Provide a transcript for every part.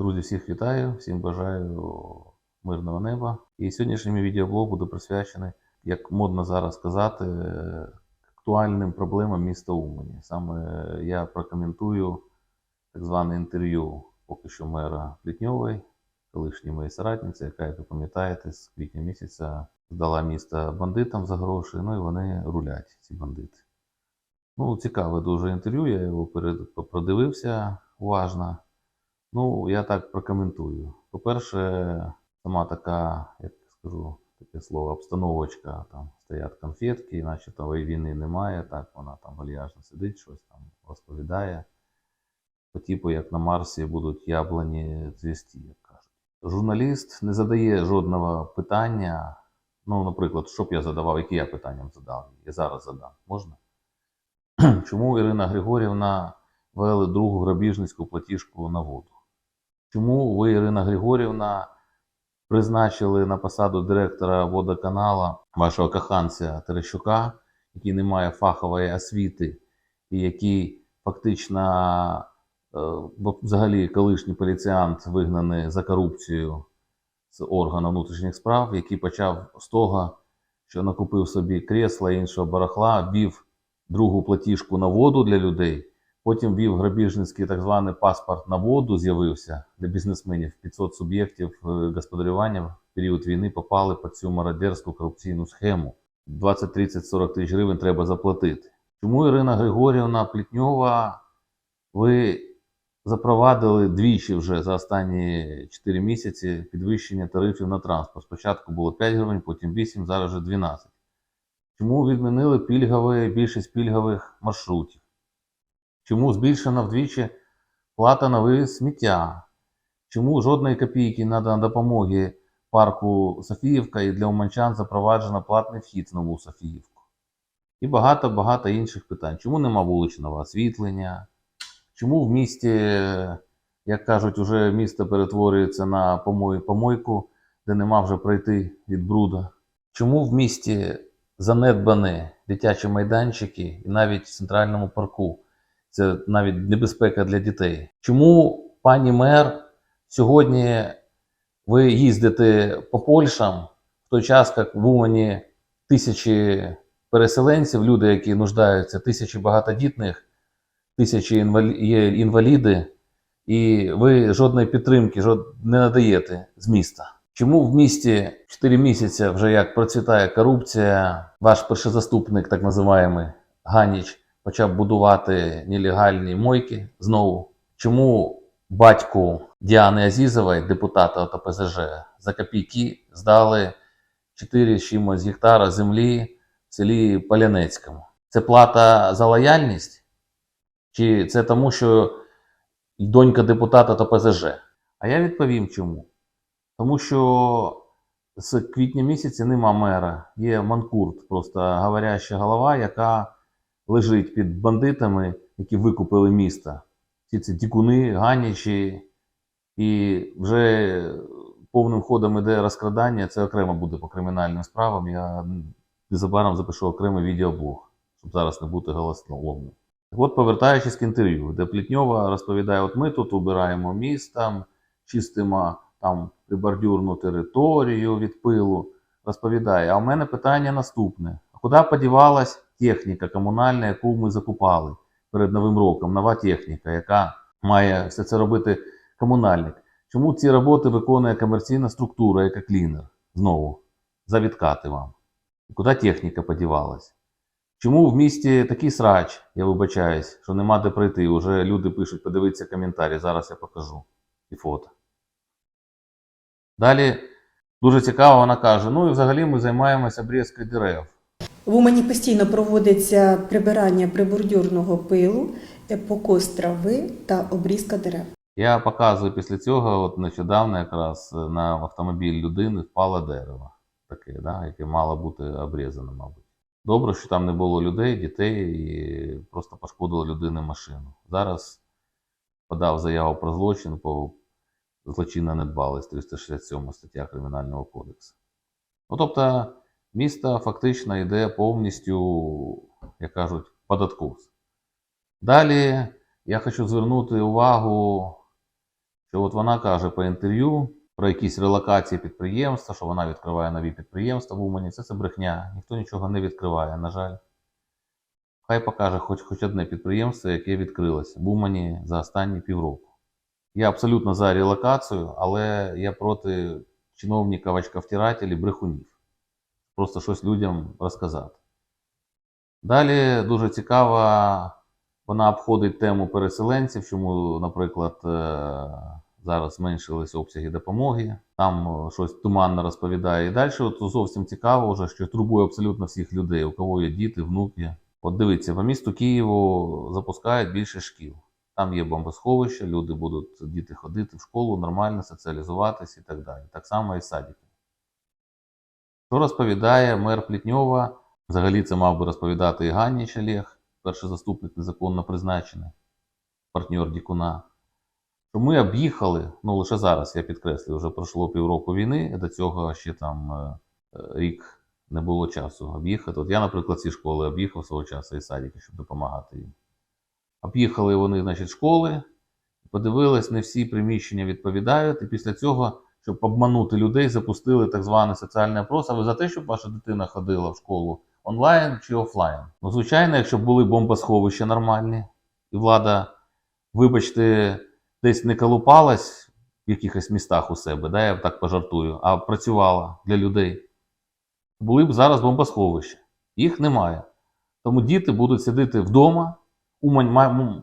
Друзі, всіх вітаю, всім бажаю мирного неба. І сьогоднішній відеоблог буде присвячений, як модно зараз сказати, е, актуальним проблемам міста Умані. Саме я прокоментую так зване інтерв'ю поки що мера Плітньової, колишньої моєї соратниці, яка, як ви пам'ятаєте, з квітня місяця здала місто бандитам за гроші, ну і вони рулять, ці бандити. Ну, цікаве дуже інтерв'ю, я його перед, продивився уважно. Ну, я так прокоментую. По-перше, сама така, як скажу таке слово, обстановочка, там стоять конфетки, наче того і війни немає, так вона там вальяжно сидить, щось там розповідає. По типу, як на Марсі будуть яблуні цвісті, як кажуть. Журналіст не задає жодного питання. Ну, наприклад, що б я задавав, які я питання задав? Я зараз задам. Можна? Чому Ірина Григорівна вели другу грабіжницьку платіжку на воду? Чому ви, Ірина Григорівна, призначили на посаду директора водоканала вашого коханця Терещука, який не має фахової освіти, і який фактично е, взагалі колишній поліціант вигнаний за корупцію з органу внутрішніх справ, який почав з того, що накупив собі кресла і іншого барахла, ввів другу платіжку на воду для людей. Потім ввів грабіжницький так званий паспорт на воду, з'явився для бізнесменів. 500 суб'єктів е, господарювання в період війни попали під цю мародерську корупційну схему. 20, 30, 40 тисяч гривень треба заплатити. Чому Ірина Григорівна Плітньова, ви запровадили двічі вже за останні 4 місяці підвищення тарифів на транспорт? Спочатку було 5 гривень, потім 8, зараз вже 12. Чому відмінили пільгові, більшість пільгових маршрутів? Чому збільшена вдвічі плата на вивіз сміття? Чому жодної копійки на допомоги парку Софіївка і для уманчан запроваджено платний вхід в нову Софіївку? І багато-багато інших питань. Чому нема вуличного освітлення? Чому в місті, як кажуть, уже місто перетворюється на помой, помойку, де нема вже пройти від бруда? Чому в місті занедбані дитячі майданчики і навіть в центральному парку? Це навіть небезпека для дітей. Чому, пані мер, сьогодні ви їздите по Польщам в той час, як в Умані тисячі переселенців, люди, які нуждаються, тисячі багатодітних, тисячі інваліди, і ви жодної підтримки жод... не надаєте з міста? Чому в місті 4 місяці вже як процвітає корупція, ваш першозаступник, так називаємий Ганіч, почав будувати нелегальні мойки знову. Чому батьку Діани Азізової, депутата от ОПЗЖ, за копійки здали 4 чимось гектара землі в селі Полянецькому? Це плата за лояльність? Чи це тому, що донька депутата ОПЗЖ? А я відповім чому. Тому що з квітня місяця нема мера, є манкурт, просто говоряща голова, яка лежить під бандитами, які викупили місто. Всі ці дікуни, ганячі, і вже повним ходом іде розкрадання. Це окремо буде по кримінальним справам. Я незабаром запишу окремий відеоблог, щоб зараз не бути голословним. От, повертаючись к інтерв'ю, де Плітньова розповідає: от ми тут убираємо місто, чистимо там прибордюрну територію від пилу. Розповідає, а у мене питання наступне: а куди подівалась техніка комунальна, яку ми закупали перед Новим роком, нова техніка, яка має все це робити комунальник. Чому ці роботи виконує комерційна структура, яка клінер? Знову за відкати вам. Куди техніка подівалась? Чому в місті такий срач, я вибачаюсь, що нема де пройти? Уже люди пишуть, подивіться коментарі, зараз я покажу і фото. Далі дуже цікаво, вона каже: ну і взагалі ми займаємося обрізкою дерев. В Умані постійно проводиться прибирання прибордюрного пилу, покос трави та обрізка дерев. Я показую після цього, от нещодавно якраз е, на автомобіль людини впало дерево, таке, да, яке мало бути обрізане, мабуть. Добре, що там не було людей, дітей і просто пошкодило людини машину. Зараз подав заяву про злочин по злочинна недбалість 367 стаття Кримінального кодексу. Ну, тобто, місто фактично йде повністю, як кажуть, під откос. Далі я хочу звернути увагу, що от вона каже по інтерв'ю про якісь релокації підприємства, що вона відкриває нові підприємства в Умані. Це це брехня. Ніхто нічого не відкриває, на жаль. Хай покаже хоч, хоч одне підприємство, яке відкрилося в Умані за останні півроку. Я абсолютно за релокацію, але я проти чиновників очковтирателів, брехунів. Просто щось людям розказати. Далі дуже цікаво, вона обходить тему переселенців, чому, наприклад, е, зараз зменшились обсяги допомоги. Там е, щось туманно розповідає. І далі от зовсім цікаво, вже, що турбує абсолютно всіх людей, у кого є діти, внуки. От дивіться, по місту Києву запускають більше шкіл. Там є бомбосховище, люди будуть діти ходити в школу, нормально соціалізуватись і так далі. Так само і садики. Що розповідає мер Плітньова? Взагалі це мав би розповідати і Ганніч Олег, перший заступник незаконно призначений, партнер Дікуна. Що ми об'їхали, ну лише зараз я підкреслюю, вже пройшло півроку війни, до цього ще там е, е, рік не було часу об'їхати. От я, наприклад, ці школи об'їхав свого часу і садики, щоб допомагати їм. Об'їхали вони, значить, школи, подивились, не всі приміщення відповідають, і після цього, щоб обманути людей, запустили так званий соціальний опрос. А ви за те, щоб ваша дитина ходила в школу онлайн чи офлайн? Ну, звичайно, якщо б були бомбосховища нормальні, і влада, вибачте, десь не колупалась в якихось містах у себе, да, я так пожартую, а працювала для людей, були б зараз бомбосховища. Їх немає. Тому діти будуть сидіти вдома. Умань, ма- м-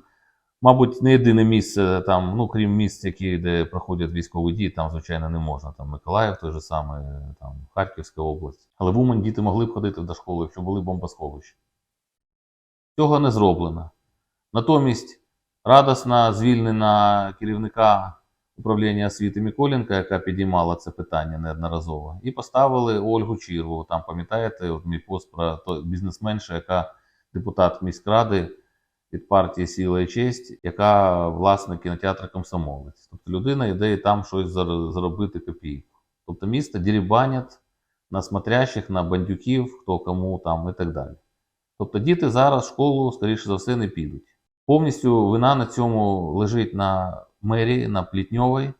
мабуть, не єдине місце, там, ну, крім місць, які, де проходять військові дії, там, звичайно, не можна. Там Миколаїв той же самий, там, Харківська область. Але в Умань діти могли б ходити до школи, якщо були бомбосховища. Цього не зроблено. Натомість радосна звільнена керівника управління освіти Миколенка, яка підіймала це питання неодноразово, і поставили Ольгу Чірву. Там, пам'ятаєте, от мій пост про бізнесменша, яка депутат міськради від партії Сіла і честь, яка власне кінотеатр комсомолець. Тобто людина йде і там щось зар- заробити копійку. Тобто місто дірібанять на смотрящих, на бандюків, хто кому там і так далі. Тобто діти зараз в школу, скоріше за все, не підуть. Повністю вина на цьому лежить на мерії, на Плітньовій,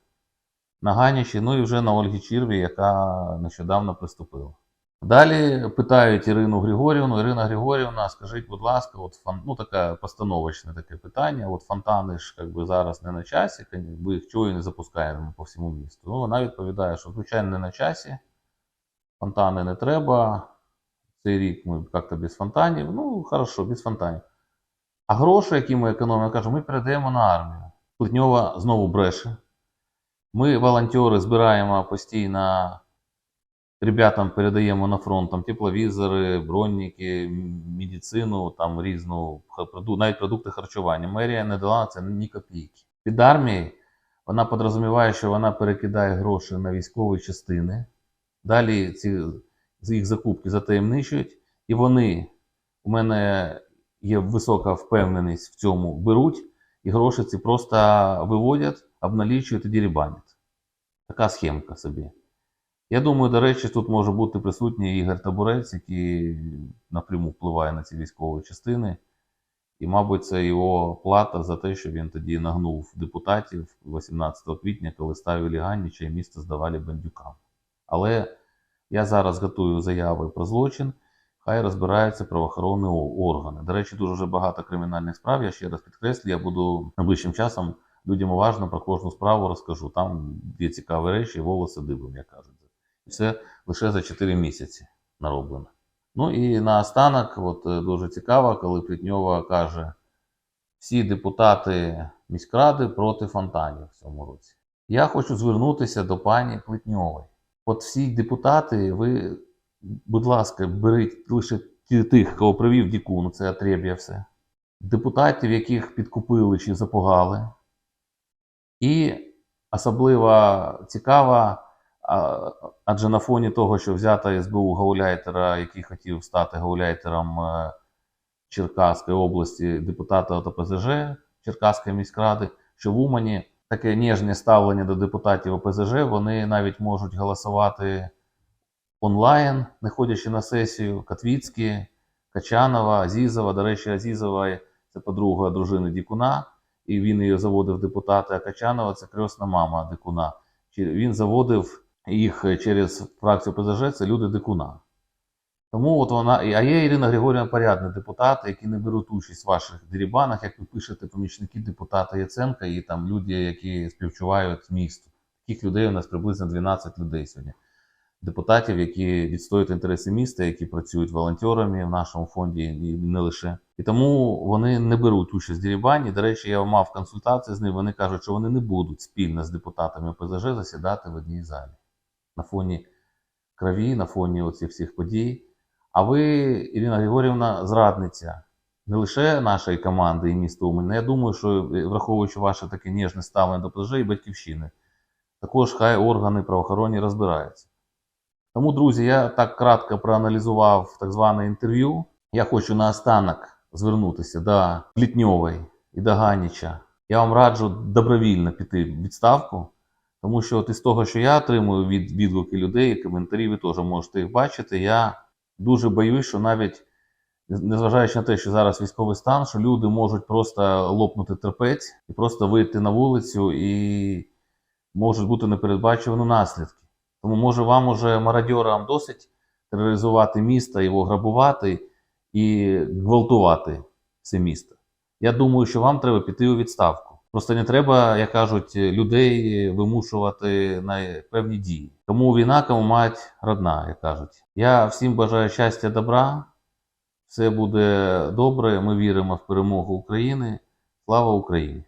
на Ганічі, ну і вже на Ольгі Чірві, яка нещодавно приступила. Далі питають Ірину Григорівну. Ірина Григорівна, скажіть, будь ласка, от фон, ну таке постановочне таке питання. От фонтани ж як би, зараз не на часі, ви їх чого і не запускаємо по всьому місту. Ну, вона відповідає, що звичайно не на часі, фонтани не треба. Цей рік ми як-то без фонтанів. Ну, хорошо, без фонтанів. А гроші, які ми економимо, каже, ми передаємо на армію. Плетньова знову бреше. Ми, волонтери, збираємо постійно ребятам передаємо на фронт там тепловізори, броніки, медицину, там різну навіть продукти харчування. Мерія не дала це ні копійки. Під армією вона подрозуміває, що вона перекидає гроші на військові частини. Далі ці їх закупки затаємничують, і вони у мене є висока впевненість в цьому, беруть і гроші ці просто виводять, обналічують і дірібанять. Така схемка собі. Я думаю, до речі, тут може бути присутній Ігор Табурець, який напряму впливає на ці військові частини. І, мабуть, це його плата за те, що він тоді нагнув депутатів 18 квітня, коли ставили Ганніча і місто здавали бандюкам. Але я зараз готую заяви про злочин, хай розбираються правоохоронні органи. До речі, дуже багато кримінальних справ. Я ще раз підкреслю, я буду найближчим часом людям уважно про кожну справу розкажу. Там є цікаві речі, волоси дибом, як кажуть. Все лише за 4 місяці нароблено. Ну і наостанок, от е, дуже цікаво, коли Плітньова каже, всі депутати міськради проти фонтанів в цьому році. Я хочу звернутися до пані Плетньової. От всі депутати, ви, будь ласка, беріть лише тих, кого привів Дікун, це Атреб'я все. Депутатів, яких підкупили чи запугали. І особливо цікаво, а- адже на фоні того, що взята СБУ Гауляйтера, який хотів стати гауляйтером е, Черкаської області, депутата ОПЗЖ Черкаської міськради, що в Умані таке ніжне ставлення до депутатів ОПЗЖ, вони навіть можуть голосувати онлайн, не ходячи на сесію. Катвіцькі, Качанова, Азізова. До речі, Азізова це подруга дружини Дікуна. і він її заводив в депутати, а Качанова це кресна мама дикуна. Чи- Він заводив їх через фракцію ПЗЖ, це люди дикуна. Тому от вона, а є Ірина Григорівна порядний депутат, які не беруть участь в ваших дерибанах, як ви пишете, помічники депутата Яценка і там люди, які співчувають місту. Таких людей у нас приблизно 12 людей сьогодні. Депутатів, які відстоюють інтереси міста, які працюють волонтерами в нашому фонді, і не лише. І тому вони не беруть участь в дерибані. До речі, я мав консультації з ними. Вони кажуть, що вони не будуть спільно з депутатами ПЗЖ засідати в одній залі на фоні крові, на фоні оцих всіх подій. А ви, Ірина Григорівна, зрадниця не лише нашої команди і міста Умань, я думаю, що е, враховуючи ваше таке ніжне ставлення до ПЗЖ і батьківщини, також хай органи правоохоронні розбираються. Тому, друзі, я так кратко проаналізував так зване інтерв'ю. Я хочу наостанок звернутися до Плітньової і до Ганіча. Я вам раджу добровільно піти в відставку, тому що от із того, що я отримую від відгуки людей, коментарі, ви теж можете їх бачити. Я дуже боюсь, що навіть незважаючи на те, що зараз військовий стан, що люди можуть просто лопнути терпець і просто вийти на вулицю, і можуть бути непередбачувані наслідки. Тому може вам уже мародьорам досить тероризувати місто, його грабувати і гвалтувати це місто. Я думаю, що вам треба піти у відставку. Просто не треба, як кажуть, людей вимушувати на певні дії. Тому війна, кому мать родна, як кажуть. Я всім бажаю щастя, добра. Все буде добре. Ми віримо в перемогу України. Слава Україні!